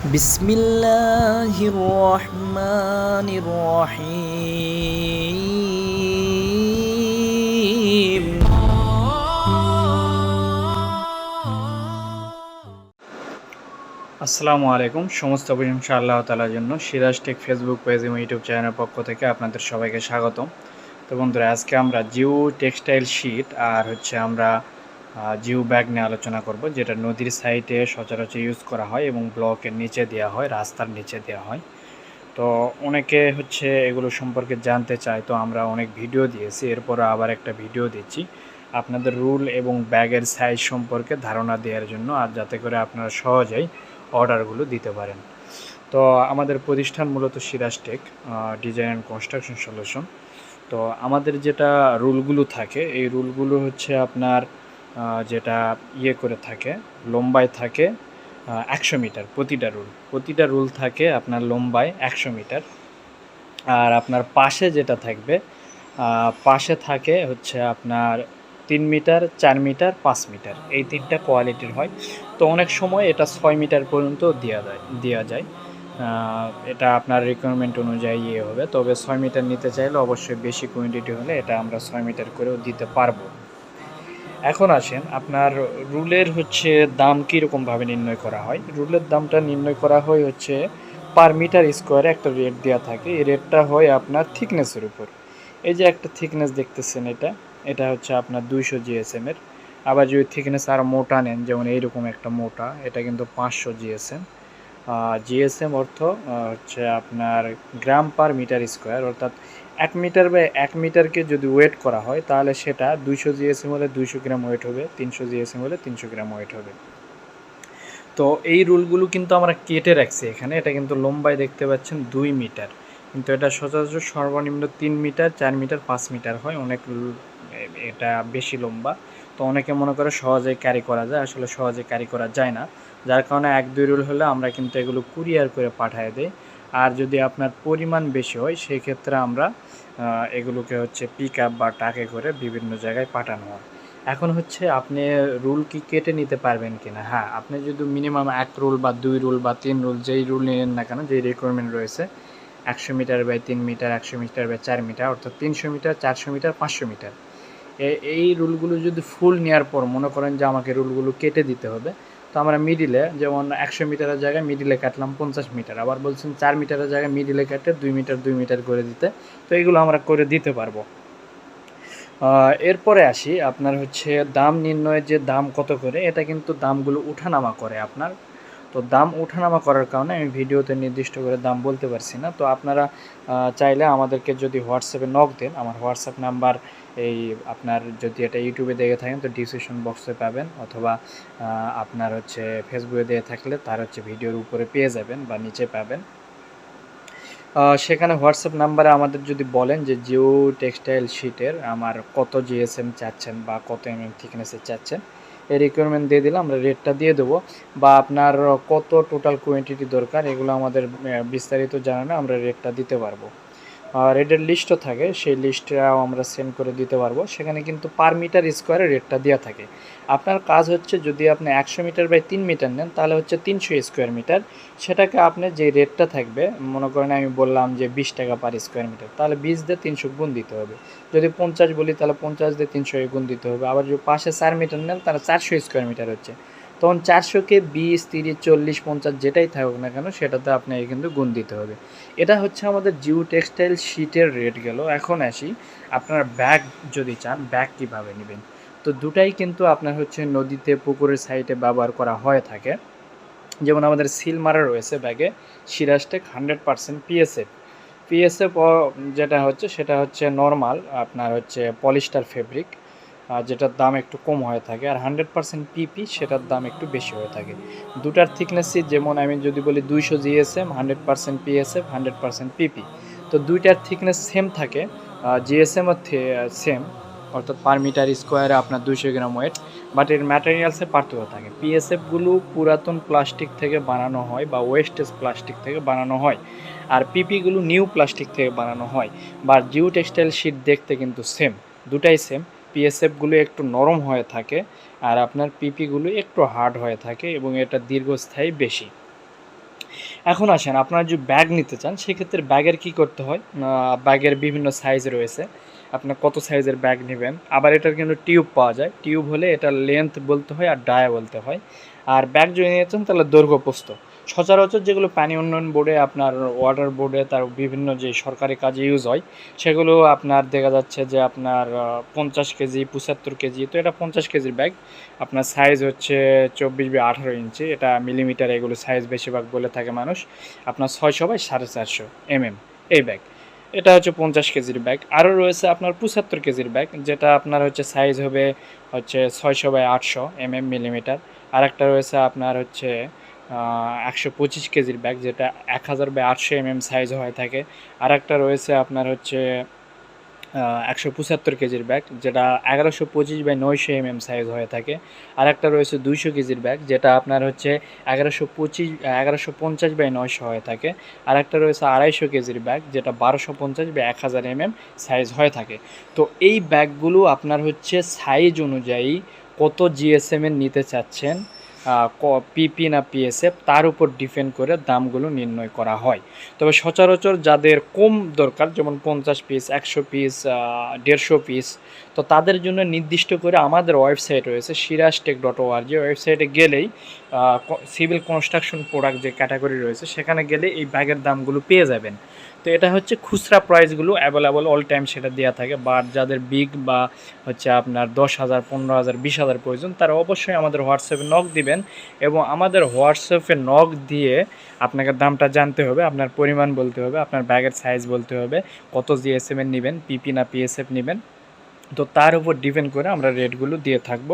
بسم الله الرحمن الرحيم আসসালামু আলাইকুম সমস্ত প্রশংসা আল্লাহ তালার জন্য সিরাজ টেক ফেসবুক পেজ এবং ইউটিউব চ্যানেলের পক্ষ থেকে আপনাদের সবাইকে স্বাগতম তো বন্ধুরা আজকে আমরা জিও টেক্সটাইল শিট আর হচ্ছে আমরা আহ, জিও ব্যাগ নিয়ে আলোচনা করব, যেটা নদীর সাইডে সচরাচর ইউজ করা হয় এবং ব্লকের নিচে দেওয়া হয়, রাস্তার নিচে দেওয়া হয়। তো অনেকে হচ্ছে এগুলো সম্পর্কে জানতে চায়, তো আমরা অনেক ভিডিও দিয়েছি, এরপরে আবার একটা ভিডিও দিচ্ছি। আপনাদের রুল এবং ব্যাগের সাইজ সম্পর্কে ধারণা দেওয়ার জন্য, আর যাতে করে আপনারা সহজেই অর্ডারগুলো দিতে পারেন। তো আমাদের প্রতিষ্ঠান মূলত Siraj tech design and construction solution তো আমাদের যেটা রুলগুলো থাকে, এই রুলগুলো হচ্ছে আপনার যেটা ইয়ে করে থাকে, লম্বায় থাকে একশো মিটার প্রতিটা রুল। প্রতিটা রুল থাকে আপনার লম্বায় একশো মিটার। আর আপনার পাশে যেটা থাকবে পাশে থাকে হচ্ছে আপনার তিন মিটার, চার মিটার, পাঁচ মিটার। এই তিনটা কোয়ালিটির হয়। তো অনেক সময় এটা ছয় মিটার পর্যন্ত দেওয়া যায় দেওয়া যায়। এটা আপনার রিকোয়ারমেন্ট অনুযায়ী ইয়ে হবে। তবে ছয় মিটার নিতে চাইলে অবশ্যই বেশি কোয়ান্টিটি হলে এটা আমরা ছয় মিটার করেও দিতে পারব। এখন আসেন, আপনার রুলের হচ্ছে দাম কীরকমভাবে নির্ণয় করা হয়? রুলের দামটা নির্ণয় করা হয় হচ্ছে পার মিটার স্কোয়ারে একটা রেট দেওয়া থাকে। এই রেটটা হয় আপনার থিকনেসের উপর। এই যে একটা থিকনেস দেখতেছেন এটা এটা হচ্ছে আপনার দুইশো জিএসএম এর। আবার যদি থিকনেস আরও মোটা নেন, যেমন এইরকম একটা মোটা, এটা কিন্তু পাঁচশো জিএসএম জিএসএম অর্থ হচ্ছে আপনার গ্রাম পার মিটার স্কোয়ার অর্থাৎ এক মিটার বা এক মিটারকে যদি ওয়েট করা হয়, তাহলে সেটা দুইশো জিএসএম হলে দুইশো গ্রাম ওয়েট হবে, তিনশো জিএসএম হলে তিনশো গ্রাম ওয়েট হবে। তো এই রুলগুলো কিন্তু আমরা কেটে রাখছি এখানে। এটা কিন্তু লম্বায় দেখতে পাচ্ছেন দুই মিটার। কিন্তু এটা সচরাচর সর্বনিম্ন তিন মিটার, চার মিটার, পাঁচ মিটার হয়। অনেক এটা বেশি লম্বা। তো অনেকে মনে করে সহজে ক্যারি করা যায়। আসলে সহজে ক্যারি করা যায় না। যার কারণে এক, দুই রুল হলে আমরা কিন্তু এগুলো কুরিয়ার করে পাঠিয়ে দিই। আর যদি আপনার পরিমাণ বেশি হয় সেই ক্ষেত্রে আমরা এগুলোকে হচ্ছে পিক আপ বা টাকে করে বিভিন্ন জায়গায় পাঠানো হয়। এখন হচ্ছে আপনি রুল কি কেটে নিতে পারবেন কিনা? হ্যাঁ আপনি যদি মিনিমাম এক রুল বা দুই রুল বা তিন রুল যেই রুল নেন না কেন, যেই রিকোয়ারমেন্ট রয়েছে, একশো মিটার বাই তিন মিটার, একশো মিটার বাই চার মিটার, অর্থাৎ তিনশো মিটার, চারশো মিটার, পাঁচশো মিটার। এই রুলগুলো যদি ফুল নেওয়ার পর মনে করেন যে আমাকে রুলগুলো কেটে দিতে হবে তো আমরা মিডিলে যেমন একশো মিটারের জায়গায় মিডিলে কাটলাম পঞ্চাশ মিটার, আবার বলছেন চার মিটারের জায়গায় মিডিলে কাটে দুই মিটার দুই মিটার করে দিতে। তো এগুলো আমরা করে দিতে পারব। এরপরে আসি আপনার হচ্ছে দাম নির্ণয়ের যে দাম কত করে, এটা কিন্তু দামগুলো উঠানামা করে আপনার। তো দাম উঠানামা করার কারণে আমি ভিডিওতে নির্দিষ্ট করে দাম বলতে পারছি না। তো আপনারা চাইলে আমাদেরকে যদি হোয়াটসঅ্যাপে নক দেন, আমার হোয়াটসঅ্যাপ নাম্বার এই আপনার যদি এটা ইউটিউবে দেখে থাকেন, তো ডিসক্রিপশন বক্সে পাবেন অথবা আপনার হচ্ছে ফেসবুকে দিয়ে থাকলে তার হচ্ছে ভিডিওর উপরে পেয়ে যাবেন বা নিচে পাবেন। সেখানে হোয়াটসঅ্যাপ নাম্বারে আমাদের যদি বলেন যে জিও টেক্সটাইল শিটের আমার কত জিএসএম চাচ্ছেন বা কত এম এম থিকনেসের চাচ্ছেন, এই রিকোয়ারমেন্ট দিয়ে দিলে আমরা রেটটা দিয়ে দেবো বা আপনার কত টোটাল কোয়ান্টিটি দরকার, এগুলো আমাদের বিস্তারিত জানানো আমরা রেটটা দিতে পারব। রেটের লিস্টও থাকে, সেই লিস্টটাও আমরা সেন্ড করে দিতে পারব। সেখানে কিন্তু পার মিটার স্কোয়ারে রেটটা দেওয়া থাকে। আপনার কাজ হচ্ছে যদি আপনি একশো মিটার বাই তিন মিটার নেন, তাহলে হচ্ছে তিনশো স্কোয়ার মিটার সেটাকে আপনি যে রেটটা থাকবে, মনে করেন আমি বললাম যে বিশ টাকা পার স্কোয়ার মিটার তাহলে বিশ দিয়ে তিনশো গুণ দিতে হবে। যদি পঞ্চাশ বলি, তাহলে পঞ্চাশ দিয়ে তিনশো গুণ দিতে হবে। আবার যদি পাশে চার মিটার নেন, তাহলে চারশো স্কোয়ার মিটার হচ্ছে। তখন চারশোকে বিশ, তিরিশ, চল্লিশ, পঞ্চাশ যেটাই থাকুক না কেন, সেটাতে আপনাকে কিন্তু গুণ দিতে হবে। এটা হচ্ছে আমাদের জিও টেক্সটাইল শিটের রেট গেল। এখন আসি, আপনার ব্যাগ যদি চান, ব্যাগ কীভাবে নেবেন? তো দুটাই কিন্তু আপনার হচ্ছে নদীতে, পুকুরের সাইডে ব্যবহার করা হয়ে থাকে। যেমন আমাদের সিল মারা রয়েছে ব্যাগে, সিরাজটেক হান্ড্রেড পার্সেন্ট পিএসএফ। পিএসএফ যেটা হচ্ছে, সেটা হচ্ছে নর্মাল, আপনার হচ্ছে পলিস্টার ফেব্রিক। যেটার দাম একটু কম হয়ে থাকে আর হান্ড্রেড পার্সেন্ট পিপি সেটার দাম একটু বেশি হয়ে থাকে। দুটার থিকনেসই যেমন আমি যদি বলি দুইশো GSM hundred percent PSF hundred percent PP তো দুইটার থিকনেস সেম থাকে জিএসএমও সেম অর্থাৎ পার মিটার স্কোয়ারে আপনার দুইশো গ্রাম ওয়েট বাট এর ম্যাটেরিয়ালসে পার্থক্য থাকে। পিএসএফগুলো পুরাতন প্লাস্টিক থেকে বানানো হয় বা ওয়েস্টেজ প্লাস্টিক থেকে বানানো হয়, আর পিপিগুলো নিউ প্লাস্টিক থেকে বানানো হয় বা জিও টেক্সটাইল শিট দেখতে কিন্তু সেম দুটাই সেম পিএসএফগুলো একটু নরম হয়ে থাকে আর আপনার পিপিগুলো একটু হার্ড হয়ে থাকে এবং এটা দীর্ঘস্থায়ী বেশি। এখন আসেন, আপনারা যদি ব্যাগ নিতে চান, সেক্ষেত্রে ব্যাগের কি করতে হয়? ব্যাগের বিভিন্ন সাইজ রয়েছে। আপনার কত সাইজের ব্যাগ নেবেন? আবার এটার কিন্তু টিউব পাওয়া যায়। টিউব হলে এটার লেন্থ বলতে হয় আর ডায়া বলতে হয়। আর ব্যাগ যদি নিয়েছেন তাহলে দৈর্ঘ্য প্রস্থ সচরাচর যেগুলো পানি উন্নয়ন বোর্ডে, আপনার ওয়াটার বোর্ডে, তার বিভিন্ন যে সরকারি কাজে ইউজ হয়, সেগুলো আপনার দেখা যাচ্ছে যে আপনার পঞ্চাশ কেজি, পঁচাত্তর কেজি, তো এটা পঞ্চাশ কেজির ব্যাগ আপনার সাইজ হচ্ছে চব্বিশ বা আঠারো ইঞ্চি এটা মিলিমিটার এগুলো সাইজ বেশিরভাগ বলে থাকে মানুষ। আপনার ছয়শো বাই সাড়ে চারশো এমএম এই ব্যাগ এটা হচ্ছে পঞ্চাশ কেজির ব্যাগ আরও রয়েছে আপনার পঁচাত্তর কেজির ব্যাগ যেটা আপনার হচ্ছে সাইজ হবে হচ্ছে ছয়শো বাই আটশো এমএম মিলিমিটার আরেকটা রয়েছে আপনার হচ্ছে একশো পঁচিশ কেজির ব্যাগ, যেটা এক হাজার বাই আটশো এমএম সাইজ হয়ে থাকে। আর একটা রয়েছে আপনার হচ্ছে একশো পঁচাত্তর কেজির ব্যাগ, যেটা এগারোশো পঁচিশ বাই নয়শো এমএম সাইজ হয়ে থাকে। আর একটা রয়েছে দুইশো কেজির ব্যাগ, যেটা আপনার হচ্ছে এগারোশো পঁচিশ, এগারোশো পঞ্চাশ বাই নয়শো হয়ে থাকে। আর একটা রয়েছে আড়াইশো কেজির ব্যাগ, যেটা বারোশো পঞ্চাশ বা এক হাজার এমএম সাইজ হয়ে থাকে। তো এই ব্যাগগুলো আপনার হচ্ছে সাইজ অনুযায়ী কত জিএসএম এর নিতে চাচ্ছেন? পিপি না পিএসএফ তার উপর ডিপেন্ড করে দামগুলো নির্ণয় করা হয়। তবে সচরাচর যাদের কম দরকার, যেমন পঞ্চাশ পিস একশো পিস দেড়শো পিস তো তাদের জন্য নির্দিষ্ট করে আমাদের ওয়েবসাইট রয়েছে, সিরাজটেক ডট ওআরজি ওয়েবসাইটে গেলেই সিভিল কনস্ট্রাকশন প্রোডাক্ট যে ক্যাটাগরি রয়েছে, সেখানে গেলে এই ব্যাগের দামগুলো পেয়ে যাবেন। তো এটা হচ্ছে খুচরা প্রাইসগুলো অ্যাভেলেবল অল টাইম সেটা দেওয়া থাকে। বাট যাদের বিগ বা হচ্ছে আপনার দশ হাজার, পনেরো হাজার, বিশ হাজার প্রয়োজন, তারা অবশ্যই আমাদের হোয়াটসঅ্যাপে নক দিবেন এবং আমাদের হোয়াটসঅ্যাপে নক দিয়ে আপনাকে দামটা জানতে হবে, আপনার পরিমাণ বলতে হবে, আপনার ব্যাগের সাইজ বলতে হবে, কত জিএসএমএন নেবেন পিপি না পিএসএফ নেবেন। তো তার উপর ডিপেন্ড করে আমরা রেটগুলো দিয়ে থাকব।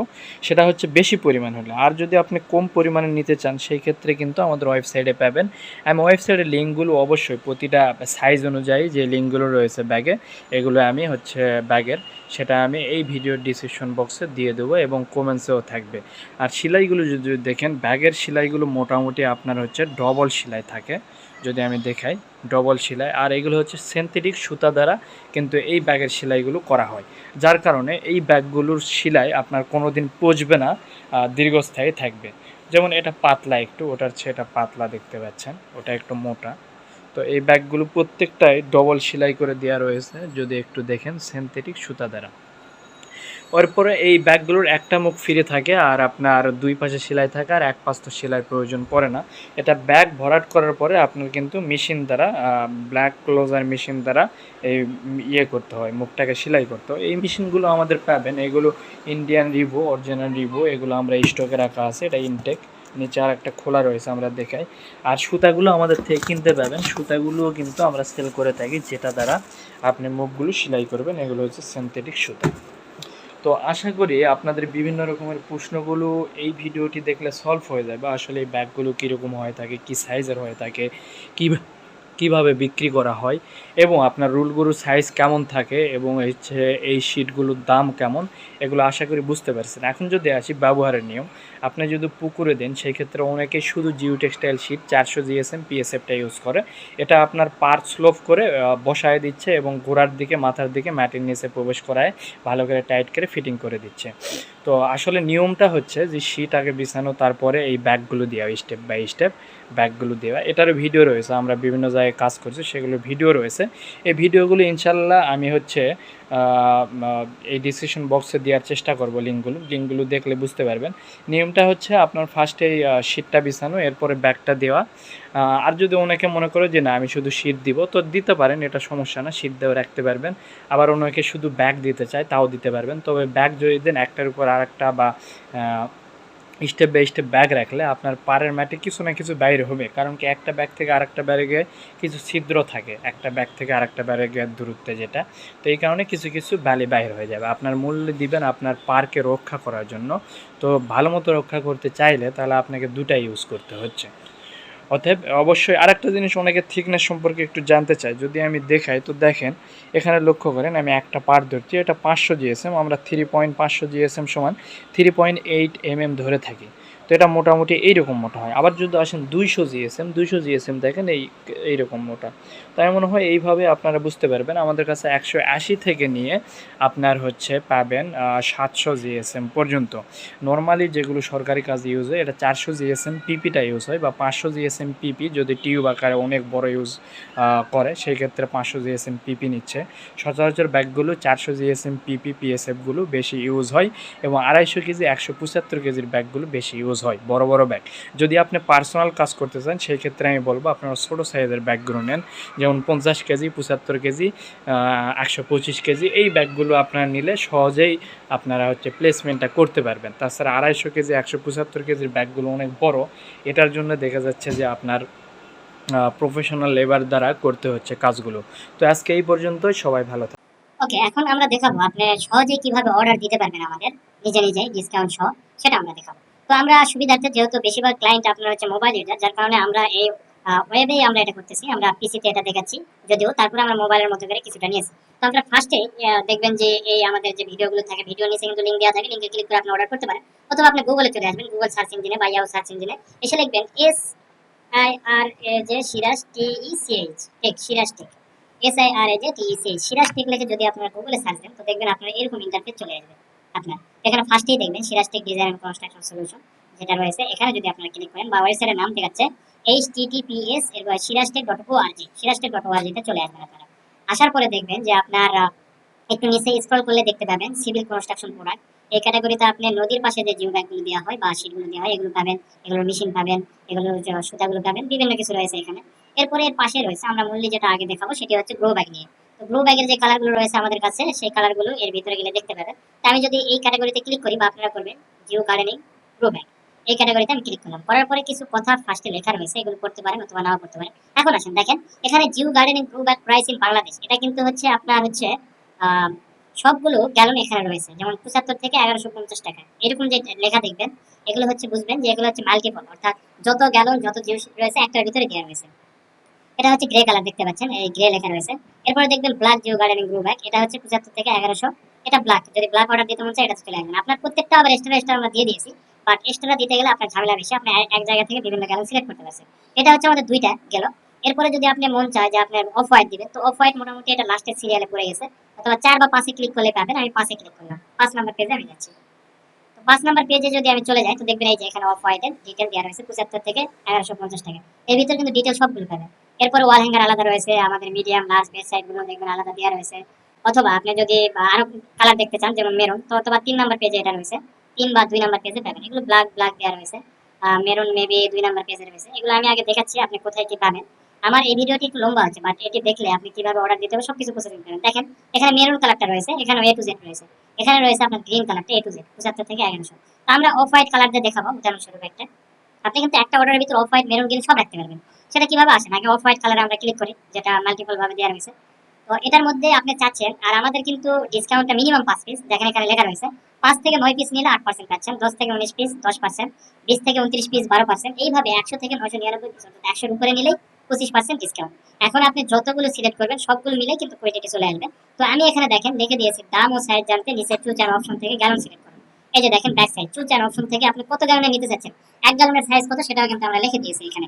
সেটা হচ্ছে বেশি পরিমাণ হলে। আর যদি আপনি কম পরিমাণে নিতে চান, সেই ক্ষেত্রে কিন্তু আমাদের ওয়েবসাইটে পাবেন। আমি ওয়েবসাইটের লিঙ্কগুলো অবশ্যই প্রতিটা সাইজ অনুযায়ী যে লিঙ্কগুলো রয়েছে ব্যাগে এগুলো আমি হচ্ছে ব্যাগের সেটা আমি এই ভিডিওর ডিসক্রিপশন বক্সে দিয়ে দেবো এবং কমেন্টসেও থাকবে। আর সেলাইগুলো যদি দেখেন ব্যাগের সেলাইগুলো মোটামুটি আপনার হচ্ছে ডবল সেলাই থাকে। যদি আমি দেখাই, ডবল সেলাই। আর এগুলো হচ্ছে সিনথেটিক সুতা দ্বারা কিন্তু এই ব্যাগের সেলাইগুলো করা হয়। যার কারণে এই ব্যাগগুলোর সেলাই আপনার কোনো দিন পচবে না দীর্ঘস্থায়ী থাকবে। যেমন এটা পাতলা একটু, ওটার চেয়ে এটা পাতলা দেখতে পাচ্ছেন, ওটা একটু মোটা। তো এই ব্যাগগুলো প্রত্যেকটাই ডবল সেলাই করে দেওয়া রয়েছে, যদি একটু দেখেন সিনথেটিক সুতা দ্বারা। এরপরে এই ব্যাগগুলোর একটা মুখ ফিরে থাকে আর আপনার দুই পাশে সেলাই থাকে আর এক পাশ তো সেলাই প্রয়োজন পড়ে না। এটা ব্যাগ ভরাট করার পরে আপনার কিন্তু মেশিন দ্বারা ব্ল্যাক ক্লোজার মেশিন দ্বারা এই ইয়ে করতে হয়, মুখটাকে সেলাই করতে হয়। এই মেশিনগুলো আমাদের পাবেন। এগুলো ইন্ডিয়ান রিভো অরিজিনাল রিভো এগুলো আমরা স্টকে রাখা আছে। এটা ইনটেক নিচে আর একটা খোলা রয়েছে আমরা দেখাই। আর সুতাগুলো আমাদের থেকে কিনতে পাবেন। সুতাগুলোও কিন্তু আমরা সেল করে থাকি, যেটা দ্বারা আপনি মুখগুলো সেলাই করবেন। এগুলো হচ্ছে সিনথেটিক সুতা। তো আশা করি আপনাদের বিভিন্ন রকমের প্রশ্নগুলো এই ভিডিওটি দেখলে সলভ হয়ে যাবে আসলে এই ব্যাগগুলো কীরকম হয়ে থাকে, কী সাইজের হয়ে থাকে, কী কীভাবে বিক্রি করা হয় এবং আপনার রুলগুলোর সাইজ কেমন থাকে এবং হচ্ছে এই শিটগুলোর দাম কেমন, এগুলো আশা করি বুঝতে পারছেন। এখন যদি আসি ব্যবহারের নিয়ম আপনি যদি পুকুরে দেন সেই ক্ষেত্রে অনেকে শুধু জিও টেক্সটাইল শিট চারশো জিএসএম পিএসএফটা ইউজ করে। এটা আপনার পার স্লোপ করে বসায় দিচ্ছে এবং গোড়ার দিকে, মাথার দিকে মাটির নিচে প্রবেশ করায় ভালো করে টাইট করে ফিটিং করে দিচ্ছে। তো আসলে নিয়মটা হচ্ছে যে শীট আগে বিছানো, তারপরে এই ব্যাগগুলো দেওয়া স্টেপ বাই স্টেপ ব্যাগগুলো দেওয়া। এটারও ভিডিও রয়েছে, আমরা বিভিন্ন জায়গায় কাজ করছি, সেগুলোর ভিডিও রয়েছে। এই ভিডিওগুলো ইনশাল্লাহ আমি হচ্ছে এই ডিসক্রিপশন বক্সে দেওয়ার চেষ্টা করব লিঙ্কগুলো লিঙ্কগুলো দেখলে বুঝতে পারবেন। নিয়মটা হচ্ছে আপনার ফার্স্টে শীটটা বিছানো, এরপরে ব্যাগটা দেওয়া। আর যদি অনেকে মনে করে যে না, আমি শুধু শীট দিব, তো দিতে পারেন, এটা সমস্যা না শীট দেওয়া রাখতে পারবেন। আবার অনেকে শুধু ব্যাগ দিতে চায়, তাও দিতে পারবেন। তবে ব্যাগ যদি দেন, একটার উপর আরেকটা বা স্টেপ বাই স্টেপ ব্যাগ রাখলে আপনার পাড়ের ম্যাটে কিছু না কিছু বাইরে হবে। কারণ কি একটা ব্যাগ থেকে আরেকটা ব্যাগে কিছু ছিদ্র থাকে। একটা ব্যাগ থেকে আরেকটা ব্যাগের দূরত্বে যেটা। তো এই কারণে কিছু কিছু ব্যালি বাইরে হয়ে যাবে। আপনার মূল্য দিবেন আপনার পার্কে রক্ষা করার জন্য। তো ভালো মতো রক্ষা করতে চাইলে তাহলে আপনাকে দুটাই ইউজ করতে হচ্ছে। অতএব অবশ্যই আরেকটা জিনিস অনেকে থিকনেস সম্পর্কে একটু জানতে চাই যদি আমি দেখাই, তো দেখেন, এখানে লক্ষ্য করেন, আমি একটা পার ধরছি, এটা পাঁচশো জিএসএম আমরা থ্রি পয়েন্ট পাঁচশো জিএসএম সমান three point eight M M ধরে থাকি। তো এটা মোটামুটি এইরকম মোটা হয়। আবার যদি আসেন দুইশো জিএসএম দুইশো জিএসএম দেখেন এই এইরকম মোটা। তাই মনে হয় এইভাবে আপনারা বুঝতে পারবেন। আমাদের কাছে একশো আশি থেকে নিয়ে আপনার হচ্ছে পাবেন সাতশো জিএসএম পর্যন্ত। নর্মালি যেগুলো সরকারি কাজ ইউজ হয়, এটা চারশো জিএসএম পিপিটা ইউজ হয় বা পাঁচশো জিএসএম পিপি যদি টিউব আকারে অনেক বড় ইউজ করে সেই ক্ষেত্রে পাঁচশো জিএসএম পিপি নিচ্ছে। সচরাচর ব্যাগগুলো চারশো জিএসএম পিপি পিএসএফগুলো বেশি ইউজ হয় এবং আড়াইশো কেজি, একশো পঁচাত্তর কেজির ব্যাগগুলো বেশি ইউজ হয়, বড় বড় ব্যাগ যদি আপনি পার্সোনাল কাজ করতে চান, সেই ক্ষেত্রে আমি বলব আপনারা ছোটো সাইজের ব্যাগগুলো নেন। যেমন পঞ্চাশ কেজি, পঁচাত্তর কেজি একশো পঁচিশ কেজি, এই ব্যাগগুলো আপনারা নিলে সহজেই আপনারা হচ্ছে প্লেসমেন্টটা করতে পারবেন। তাছাড়া আড়াইশো কেজি, একশো পঁচাত্তর কেজির ব্যাগগুলো অনেক বড়। এটার জন্য দেখা যাচ্ছে যে আপনার প্রফেশনাল লেবার দ্বারা করতে হচ্ছে কাজগুলো। তো আজকে এই পর্যন্তই, সবাই ভালো থাকে ওকে এখন আমরা দেখাবো আপনি সহজেই কীভাবে অর্ডার দিতে পারবেন আমাদের, নিজে নিজে ডিসকাউন্ট সহ, সেটা আমরা দেখাবো। তো আমরা সুবিধার্থে যেহেতু বেশিরভাগ ক্লায়েন্ট আপনার হচ্ছে মোবাইল ইউজার যার কারণে আমরা এই ওয়েবে আমরা এটা করতেছি, আমরা পিসিতে এটা দেখাচ্ছি, যদিও তারপরে আমরা মোবাইলের মতো করে কিছুটা নিয়েছি। তো আমরা ফার্স্টে দেখবেন যে এই আমাদের যে ভিডিওগুলো থাকে ভিডিও নিচে কিন্তু লিঙ্ক দেওয়া থাকে লিঙ্কে ক্লিক করে আপনি অর্ডার করতে পারেন। অথবা আপনি গুগলে চলে আসবেন গুগল সার্চ ইঞ্জিনে বা ইয়াও সার্চ ইঞ্জিনে এসে লিখবেন S I R A J Siraj T E C H tech Siraj tech S I R A J T E C H Siraj tech লিখে যদি আপনারা গুগলে সার্চ দেন, তো দেখবেন আপনার এরকম ইন্টারফেস চলে আসবে। আপনার এখানে ফার্স্টেই দেখবেন Siraj tech design and construction solution যেটা রয়েছে। এখানে যদি আপনারা ক্লিক করেন, বা ওয়েবসাইটের নাম দেখাচ্ছে H TTPS Siraj tech dot Siraj tech dot চলে আসবেন আপনারা। আসার পরে দেখবেন যে আপনার একটু নিচে স্ক্রল করলে দেখতে পাবেন সিভিল কনস্ট্রাকশন প্রোডাক্ট এই ক্যাটাগরিতে আপনি নদীর পাশে যে জিও ব্যাগগুলো দেওয়া হয় বা শিটগুলো দেওয়া হয়, এগুলো পাবেন এগুলোর মেশিন পাবেন এগুলোর যে সুতাগুলো পাবেন, বিভিন্ন কিছু রয়েছে এখানে। এরপরে এর পাশে রয়েছে, আমরা মূল্যে যেটা আগে দেখাবো, সেটি হচ্ছে গ্রো ব্যাগ নিয়ে। গ্রো ব্যাগের যে কালারগুলো রয়েছে আমাদের কাছে, সেই কালারগুলো এর ভিতরে গেলে দেখতে পাবেন। তো আমি যদি এই ক্যাটাগরিতে ক্লিক করি বা আপনারা করবেন, জিও গার্ডেনিং গ্রো ব্যাগ এই ক্যাটাগরিতে আমি ক্লিক করলাম। করার পরে কিছু কথা ফার্স্টে লেখা রয়েছে, এগুলো পড়তে পারেন অথবা নাও পড়তে পারেন। এখন আসেন, দেখেন, এখানে geo gardening grow bag price in Bangladesh, এটা কিন্তু হচ্ছে আপনার হচ্ছে সবগুলো গ্যালন এখানে রয়েছে। যেমন পঁচাত্তর থেকে এগারোশো পঞ্চাশ টাকা, এরকম যে লেখা দেখবেন, এগুলো হচ্ছে বুঝবেন যে এগুলো হচ্ছে মাল্টিপল অর্থাৎ যত গ্যালন যত জিও রয়েছে, একটার ভিতরে দেওয়া রয়েছে এটা হচ্ছে গ্রে কালার দেখতে পাচ্ছেন, এই গ্রে লেখা রয়েছে। এরপরে দেখবেন black geo gardening grow bag এটা হচ্ছে পঁচাত্তর থেকে এগারোশো। এটা ব্ল্যাক যদি ব্ল্যাক অর্ডার দিতে মন চায়, এটা চলে আসবেন আপনার প্রত্যেকটা আবার এক্সট্রা এক্সট্রা আমরা দিয়ে দিয়েছি বাট এক্সট্রা দিতে গেলে আপনার ঝামেলা বেশি, আপনি এক জায়গা থেকে বিভিন্ন গ্যালন সিলেক্ট করতে পারছেন। এটা হচ্ছে আমাদের দুইটা গেল। এরপরে যদি আপনি মন চায় যে আপনার অফ হোয়াইট দিবেন, তো অফ হোয়াইট মোটামুটি এটা লাস্টের সিরিয়ালে পড়ে গেছে। অথবা চার বা পাঁচে ক্লিক করলে পাবেন, আমি পাঁচে ক্লিক করলাম। পাঁচ নাম্বার পেজে আমি যাচ্ছি। তো পাঁচ নাম্বার পেজে যদি আমি চলে যাই, তো দেখবেন এই যে এখানে অফ হোয়াইটের ডিটেল দেওয়া রয়েছে, পঁচাত্তর থেকে এগারোশো পঞ্চাশ টাকা। এর ভিতরে কিন্তু ডিটেল সবগুলো পাবেন। এরপরে ওয়াল হ্যাঙ্গার আলাদা রয়েছে, আমাদের মিডিয়াম লার্জ বেস সাইডগুলো দেখবেন আলাদা দেওয়া রয়েছে। অথবা আপনি যদি আরও কালার দেখতে চান, যেমন মেরুন তো অথবা তিন নাম্বার পেজে এটা রয়েছে। তিন বা দুই নাম্বার পেজে পাবেন। এগুলো ব্ল্যাক ব্ল্যাক দেওয়া রয়েছে। মেরুন মেবি দুই নাম্বার পেজে রয়েছে। এগুলো আমি আগে দেখাচ্ছি, আপনি কোথায় কি পাবেন। আমার এই ভিডিওটি একটু লম্বা আছে বাট এটি দেখলে আপনি কীভাবে অর্ডার দিতে হবে, সবকিছু প্রসেসিং করেন দেখেন, এখানে মেরুন কালারটা রয়েছে এখানে এ টু জেড রয়েছে। এখানে রয়েছে আপনার গ্রিন কালারটা এ টু জেড পঁচাত্তর থেকে এগারোশো। তো আমরা অফ হোয়াইট কালার দিয়ে দেখাবো, উদাহরণস্বরূপ একটা। আপনি কিন্তু একটা অর্ডারের ভিতরে অফ হোয়াইট মেরুন গ্রিন সব রাখতে পারবেন। সেটা কীভাবে আসেন আগে অফ হোয়াইট কালারে আমরা ক্লিক করি, যেটা মাল্টিপল ভাবে দেওয়া রয়েছে? তো এটার মধ্যে আপনি চাচ্ছেন, আর আমাদের কিন্তু ডিসকাউন্টটা মিনিমাম পাঁচ পিস দেখেন এখানে লেখা রয়েছে, পাঁচ থেকে নয় পিস নিলে আট পার্সেন্ট পাচ্ছেন, দশ থেকে উনিশ পিস দশ পার্সেন্ট বিশ থেকে উনত্রিশ পিস বারো পার্সেন্ট এইভাবে একশো থেকে নয়শো নিরানব্বই পিস অর্থাৎ একশোর উপরে নিলেই পঁচিশ পার্সেন্ট ডিসকাউন্ট এখন আপনি যতগুলো সিলেক্ট করবেন, সবগুলো মিলে কিন্তু কোয়ালিটি চলে আসবে। তো আমি এখানে দেখেন, লিখে দিয়েছি, দাম ও সাইজ জানতে নিচে চুজ আর অপশন থেকে গ্যালন সিলেক্ট করুন। এই যে দেখেন ব্যাক সাইড চুজ আর অপশন থেকে আপনি কত গ্যালনে নিতে চাচ্ছেন? এক গ্যালনের সাইজ কত, সেটাও কিন্তু আমরা লিখে দিয়েছি এখানে।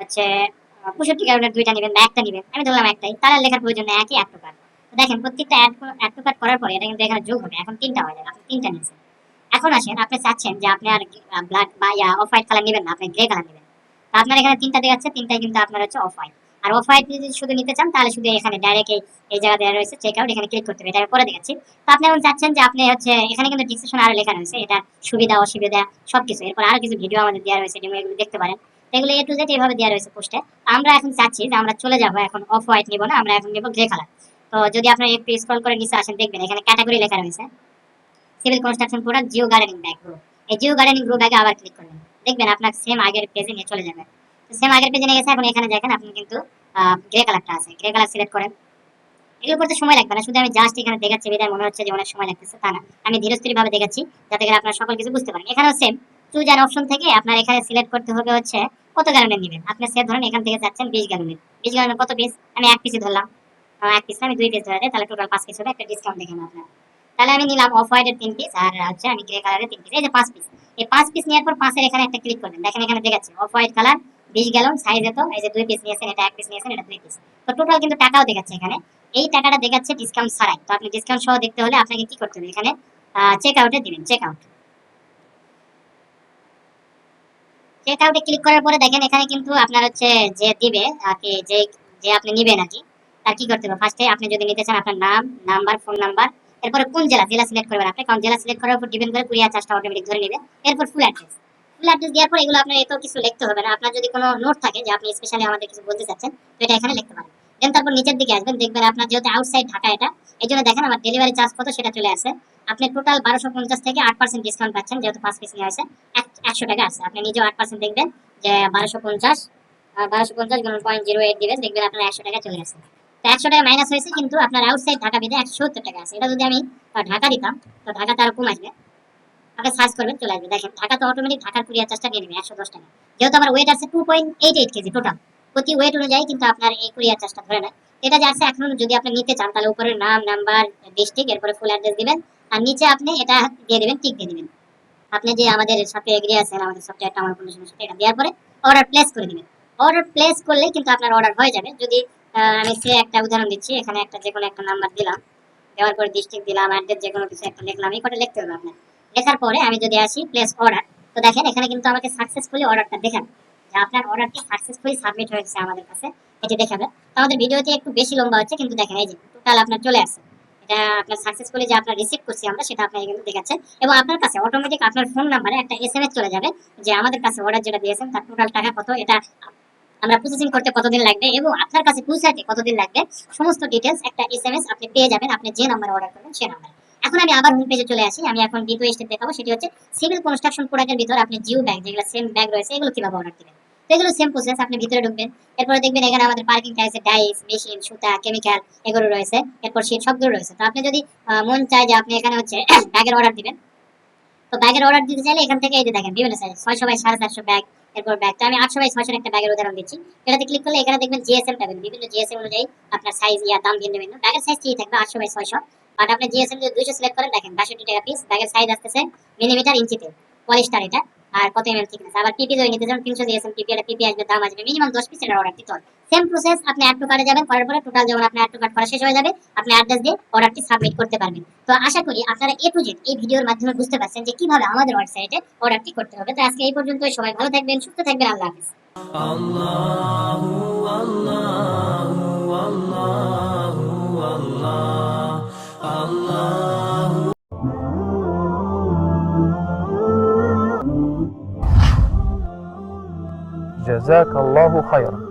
হচ্ছে পঁয়ষট্টি গ্রামের দুইটা নেবেন বা একটা নেবেন। আমি ধরলাম একটাই তারা লেখার একই দেখেন, প্রত্যেকটা করার পরে এটা কিন্তু এখানে যোগ হবে। এখন তিনটা হয়ে যাবে, আপনি তিনটা নিয়েছেন। এখন আসেন, আপনি চাচ্ছেন যে আপনি আর ব্ল্যাক বা অফ হোয়াইট কালার নেবেন না, আপনি গ্রে কালার নেবেন। তো আপনার এখানে তিনটা দেখাচ্ছে, তিনটাই কিন্তু আপনার হচ্ছে অফ হোয়াইট আর অফ হোয়াইট যদি শুধু নিতে চান, তাহলে শুধু এখানে ডাইরেক্ট এই জায়গা দেওয়া রয়েছে চেক আউট এখানে ক্লিক করতে হবে। এটা পরে দেখাচ্ছি। তো আপনি এখন চাচ্ছেন যে আপনি হচ্ছে, এখানে কিন্তু ডিসক্রিপশন আরও লেখা রয়েছে, এটা সুবিধা, অসুবিধা, সবকিছু। এরপর আরও কিছু ভিডিও আমাদের দেওয়া রয়েছে এগুলো দেখতে পারেন। এগুলো এ টু জেড এইভাবে দেওয়া রয়েছে পোস্টে আমরা এখন চাচ্ছি যে আমরা চলে যাব, এখন অফ হোয়াইট নিব না, আমরা এখন নেব গ্রে কালার তো যদি আপনারা একটু স্ক্রল করে নিচে আসেন, দেখবেন এখানে ক্যাটাগরি লেখা রয়েছে। Civil construction product geo gardening bag grow এই জিও গার্ডেনিং গ্রো ব্যাগে আবার ক্লিক করবেন। দেখবেন আপনার সেম আগের পেজে নিয়ে চলে যাবে। সেম আগের পেজে নিয়ে গেছে, এখন এখানে দেখেন আপনি কিন্তু গ্রে কালারটা আছে। গ্রে কালার সিলেক্ট করেন। এগুলো করতে সময় লাগবে না, শুধু আমি জাস্ট এখানে দেখাচ্ছি বিদায় মনে হচ্ছে যে অনেক সময় লাগতেছে, তা না। আমি ধীরস্থির ভাবে দেখাচ্ছি, যাতে করে আপনারা সকল কিছু বুঝতে পারেন। এখানেও সেম চুজ অ্যান অপশন থেকে আপনার এখানে সিলেক্ট করতে হবে হচ্ছে কত গ্যালনের নেবেন? আপনি সে ধরেন এখান থেকে যাচ্ছেন বিশ গ্যালনের বিশ গ্যালনের কত পিস আমি এক পিসই ধরলাম। এক পিস আমি দুই পিস ধরে দেয় তাহলে টোটাল পাঁচ পিস হবে, একটা ডিসকাউন্ট দেখেন আপনার। তাহলে আমি নিলাম অফ হোয়াইটের তিন পিস আর হচ্ছে আমি গ্রে কালারের তিন পিস এই যে পাঁচ পিস এই পাঁচ পিস নেওয়ার পর পাঁচের এখানে একটা ক্লিক করবেন। দেখেন এখানে দেখাচ্ছে অফ হোয়াইট কালার বিশ গ্যালন সাইজ এত, এই যে দুই পিস নিয়েছেন, এটা এক পিস নিয়েছেন, এটা দুই পিস তো টোটাল কিন্তু টাকাও দেখাচ্ছে এখানে। এই টাকাটা দেখাচ্ছে ডিসকাউন্ট ছাড়াই। তো আপনি ডিসকাউন্ট সহ দেখতে হলে আপনাকে কি করতে হবে? এখানে চেক আউটে দিবেন চেক আউট চেক আউটে ক্লিক করার পরে দেখেন এখানে কিন্তু আপনার হচ্ছে যে দিবে আর কি যে যে আপনি নিবেন আর কি, তার কি করতে হবে? ফার্স্টে আপনি যদি নিতে চান আপনার নাম নাম্বার ফোন নাম্বার এরপরে কোন জেলা জেলা সিলেক্ট করবেন আপনি? কারণ জেলা সিলেক্ট করার উপর ডিপেন্ড করে কুরিয়ার চার্জটা অটোমেটিক ধরে নেবে। এরপর ফুল অ্যাড্রেস ফুল অ্যাড্রেস দেওয়ার পর এগুলো আপনার এত কিছু লিখতে হবে না। আপনার যদি কোনো নোট থাকে যে আপনি স্পেশালি আমাদের কিছু বলতে চাচ্ছেন, তো এটা এখানে লিখতে পারেন। দেন তারপর নিচের দিকে আসবেন, দেখবেন আপনার যেহেতু আউটসাইড ঢাকা এটা এই জন্য দেখেন আমার ডেলিভারি চার্জ কত সেটা চলে আসে। আপনি টোটাল বারোশো পঞ্চাশ থেকে আট পার্সেন্ট ডিসকাউন্ট পাচ্ছেন, যেহেতু পাঁচ পিস নেওয়া হয়েছে একশো টাকা আছে। আপনি নিজেও আট পার্সেন্ট দেখবেন যে বারোশো পঞ্চাশ বারোশো পঞ্চাশ গুণ পয়েন্ট জিরো এইট দিবেন, দেখবেন আপনার একশো টাকা চলে আসে তো একশো টাকা মাইনাস হয়েছে, কিন্তু আপনার আউটসাইড ঢাকা বিদে একশো সত্তর টাকা আছে। এটা যদি আমি ঢাকা দিতাম, তো ঢাকা তার কম আসবে। আপনি সার্চ করবেন, চলে আসবে। দেখেন, ঢাকা তো অটোমেটিক ঢাকার কুরিয়ার চার্জটা নিয়ে নেবে একশো দশ টাকা। যেহেতু আমার ওয়েট আছে two point eight eight KG total প্রতি ওয়েট অনুযায়ী কিন্তু আপনার এই কুরিয়ার চার্জটা ধরে নেয়। এটা যে আছে, এখন যদি আপনি নিতে চান, তাহলে উপরে নাম নাম্বার ডিস্ট্রিক্ট এরপরে ফুল অ্যাড্রেস দিবেন, আর নিচে আপনি এটা দিয়ে দেবেন টিক দিয়ে দিবেন। আপনি যে আমাদের সাথে এগ্রি আছেন, আমাদের সফটওয়্যারটা আমার কন্ডিশনের সাথে এটা দেওয়ার পরে অর্ডার প্লেস করে দিবেন। অর্ডার প্লেস করলে কিন্তু আপনার অর্ডার হয়ে যাবে। যদি আমি সে একটা উদাহরণ দিচ্ছি, এখানে একটা যে কোনো একটা নাম্বার দিলাম, দেওয়ার পরে ডিস্ট্রিক্ট দিলাম অ্যাড্রেস যে কোনো কিছু একটা লিখলাম, এই কটা লিখতে হবে আপনার লেখার পরে আমি যদি আসি প্লেস অর্ডার তো দেখেন এখানে কিন্তু আমাকে সাকসেসফুলি অর্ডারটা দেখাবে। যে আপনার অর্ডারটি সাকসেসফুলি সাবমিট হয়েছে আমাদের কাছে, এটি দেখাবে। তো আমাদের ভিডিওতে একটু বেশি লম্বা হচ্ছে, কিন্তু দেখেন এই যে টোটাল আপনার চলে আসছে। আপনার সাকসেসফুলি যে আপনার রিসিভ করছি আমরা, সেটা আপনার কিন্তু দেখাচ্ছেন এবং আপনার কাছে অটোমেটিক আপনার ফোন নাম্বারে একটা এসএমএস চলে যাবে, যে আমাদের কাছে অর্ডার যেটা দিয়েছেন, তার টোটাল টাকা কত, এটা আমরা প্রসেসিং করতে কতদিন লাগবে এবং আপনার কাছে পৌঁছাতে কতদিন লাগবে, সমস্ত ডিটেলস একটা এস আপনি পেয়ে যাবেন, আপনি যে নাম্বারে অর্ডার করবেন সেই নাম্বারে এখন আমি আবার হোম পেজে চলে আসি, আমি এখন দ্বিতীয় স্টেপ দেখাবো, সেটি হচ্ছে সিভিল কনস্ট্রাকশন প্রোডাক্টের ভিতর আপনি জিও ব্যাগ যেগুলো সেম ব্যাগ রয়েছে, এগুলো কীভাবে অর্ডার দিবেন? এগুলো সেম প্রসেস আপনি ভিতরে ঢুকবেন। এরপরে দেখবেন এখানে আমাদের পার্কিং টাইসে ডাইস মেশিন সুতা কেমিক্যাল এগুলো রয়েছে। এরপর শীট সবগুলো রয়েছে। তো আপনি যদি মন চায় যে আপনি এখানে হচ্ছে ব্যাগের অর্ডার দিবেন, তো ব্যাগের অর্ডার দিতে চাইলে এখান থেকে এই যে দেখেন, বিভিন্ন সাইজ ছয়শো বাই সাড়ে চারশো ব্যাগ এরপর ব্যাগ তো আমি আটশো বাই ছয়শোর একটা ব্যাগের উদাহরণ দিচ্ছি। এটাতে ক্লিক করলে এখানে দেখবেন জিএসএম পাবেন। বিভিন্ন জিএসএম অনুযায়ী আপনার সাইজ ইয়া দাম ভিন্ন ভিন্ন ব্যাগের সাইজ ঠিক থাকবে আটশো বাই ছয়শো। বাট আপনি জিএসএম যদি দুইশো সিলেক্ট করেন, দেখেন বাষট্টি টাকা পিস ব্যাগের সাইজ আসতেছে মিলিমিটার ইঞ্চিতে পলিস্টার এটা। আর কত এমএল থিকনেস আবার পিপি যদি নিতে চান তিনশো জিএসএম পিপি এটা পিপি আসবে, দাম আসবে মিনিমাম দশ পিস অর্ডার দিতে হবে। সেম প্রসেস আপনি অ্যাড টু কার্ডে যাবেন, করার পরে টোটাল যখন আপনি অ্যাড টু কার্ড করা শেষ হয়ে যাবে, আপনি অ্যাড্রেস দিয়ে অর্ডারটি সাবমিট করতে পারবেন। তো আশা করি আপনারা এ টু জেড এই ভিডিওর মাধ্যমে বুঝতে পারছেন যে কীভাবে আমাদের ওয়েবসাইটে অর্ডারটি করতে হবে। তো আজকে এই পর্যন্ত সবাই ভালো থাকবেন, সুস্থ থাকবেন, আল্লাহ হাফিজ। جزاك الله خيرا.